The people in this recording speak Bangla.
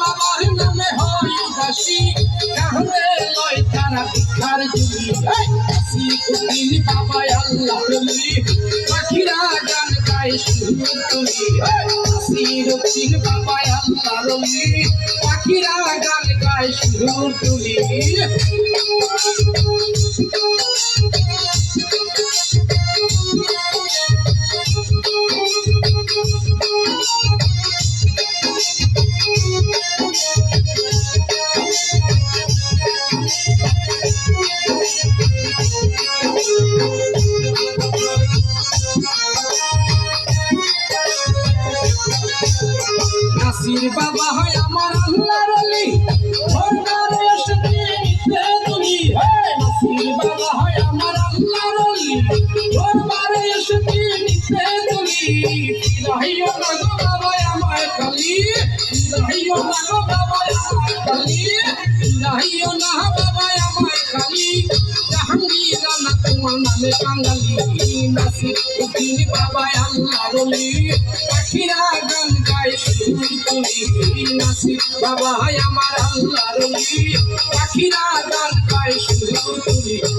বাবার নামে হয় ফাঁসি কাহরে লয় তারা ভিক্ষার জুলি নাসি কুকিল বাবা আল্লাহ বলি, পাখিরা গান গায় শুধু তুমি। পাখিরা গান গায় শুধু তুমি। নাসির বাবা হয় আমার আল্লাহর অলি সরকারে এসে নিতে তুমি। নাসির বাবা হয় আমার আল্লাহর অলি দরবারে এসে নিতে তুমি। রহিও না গো বাবা আমায় কালি। রহিও না গো বাবা আমায় কালি। রহিও না বাবা আমায় না নামে বাঙালি নাসির উদ্দিন বাবা আমার আল্লাহ পাখিরা গান গায় সুর তুলি